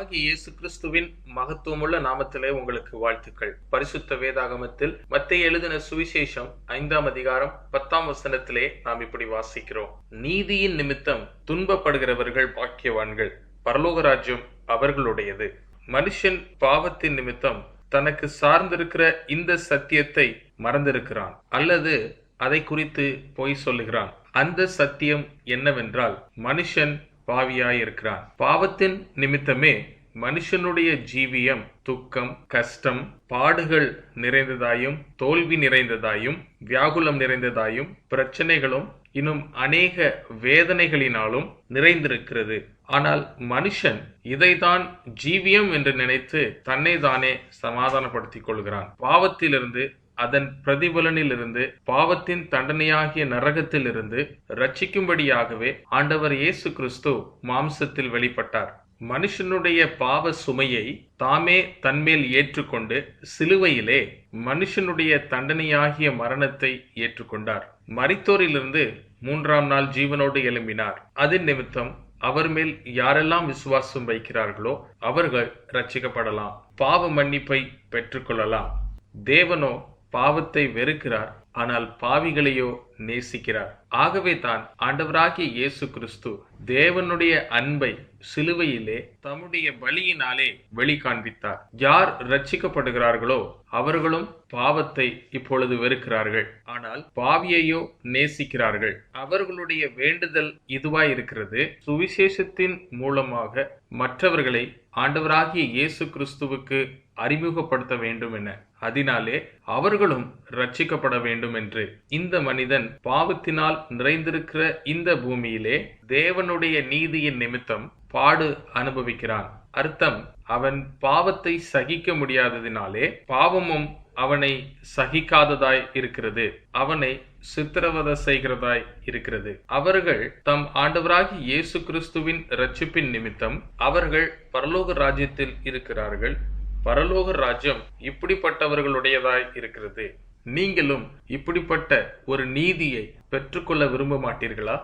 ஆண்டவராகிய இயேசு கிறிஸ்துவின் மகத்துவமுள்ள நாமத்திலே உங்களுக்கு வாழ்த்துக்கள். பரிசுத்த வேதாகமத்தில் மத்திய எழுதின சுவிசேஷம் ஐந்தாம் அதிகாரம் பத்தாம் வசனத்திலே நாம் இப்படி வாசிக்கிறோம். நீதியின் நிமித்தம் துன்பப்படுகிறவர்கள் பாக்கியவான்கள் பரலோகராஜ்யம் அவர்களுடையது. மனுஷன் பாவத்தின் நிமித்தம் தனக்கு சார்ந்திருக்கிற இந்த சத்தியத்தை மறந்திருக்கிறான் அல்லது அதை குறித்து பொய் சொல்லுகிறான். அந்த சத்தியம் என்னவென்றால் மனுஷன் பாவியாயிருக்கிறான். பாவத்தின் நிமித்தமே மனுஷனுடைய ஜீவியம் துக்கம் கஷ்டம் பாடுகள் நிறைந்ததாயும் தோல்வி நிறைந்ததாயும் வியாகுலம் நிறைந்ததாயும் பிரச்சனைகளும் இன்னும் அநேக வேதனைகளினாலும் நிறைந்திருக்கிறது. ஆனால் மனுஷன் இதைதான் ஜீவியம் என்று நினைத்து தன்னை தானே சமாதானப்படுத்திக் கொள்கிறான். பாவத்திலிருந்து அதன் பிரதிபலனிலிருந்து பாவத்தின் தண்டனையாகிய நரகத்திலிருந்து ரட்சிக்கும்படியாகவே ஆண்டவர் இயேசு கிறிஸ்து மாம்சத்தில் வெளிப்பட்டார். மனுஷனுடைய பாவ சுமையை தாமே தன்மேல் ஏற்றுக்கொண்டு சிலுவையிலே மனுஷனுடைய தண்டனையாகிய மரணத்தை ஏற்றுக்கொண்டார். மரித்தோரிலிருந்து மூன்றாம் நாள் ஜீவனோடு எழும்பினார். அதன் நிமித்தம் அவர் மேல் யாரெல்லாம் விசுவாசம் வைக்கிறார்களோ அவர்கள் ரட்சிக்கப்படலாம் பாவ மன்னிப்பை பெற்றுக்கொள்ளலாம். தேவனோ பாவத்தை வெறுக்கிறார். ஆனால் பாவிகளையோ நேசிக்கிறார். ஆகவே தான் ஆண்டவராகிய இயேசு கிறிஸ்து தேவனுடைய அன்பை சிலுவையிலே தம்முடைய பலியினாலே வெளி காண்பித்தார் யார் ரட்சிக்கப்படுகிறார்களோ அவர்களும் பாவத்தை இப்பொழுது வெறுக்கிறார்கள். ஆனால் பாவியையோ நேசிக்கிறார்கள். அவர்களுடைய வேண்டுதல் இதுவாய் இருக்கிறது சுவிசேஷத்தின் மூலமாக மற்றவர்களை ஆண்டவராகிய இயேசு கிறிஸ்துவுக்கு அறிமுகப்படுத்த வேண்டும் என அதனாலே அவர்களும் ரட்சிக்கப்பட வேண்டும் என்று இந்த மனிதன் பாவத்தினால் நிறைந்திருக்கிற இந்த பூமியிலே தேவனுடைய நீதியின் நிமித்தம் பாடு அனுபவிக்கிறான். அர்த்தம் அவன் பாவத்தை சகிக்க முடியாததினாலே பாவமும் அவனை சகிக்காததாய் இருக்கிறது. அவனை சித்திரவத செய்கிறதாய் இருக்கிறது. அவர்கள் தம் ஆண்டவராகி இயேசு கிறிஸ்துவின் ரட்சிப்பின் நிமித்தம் அவர்கள் பரலோக ராஜ்யத்தில் இருக்கிறார்கள். பரலோக ராஜ்யம் இப்படிப்பட்டவர்களுடையதாய் இருக்கிறது. நீங்களும் இப்படிப்பட்ட ஒரு நீதியை பெற்றுக்கொள்ள விரும்ப மாட்டீர்களா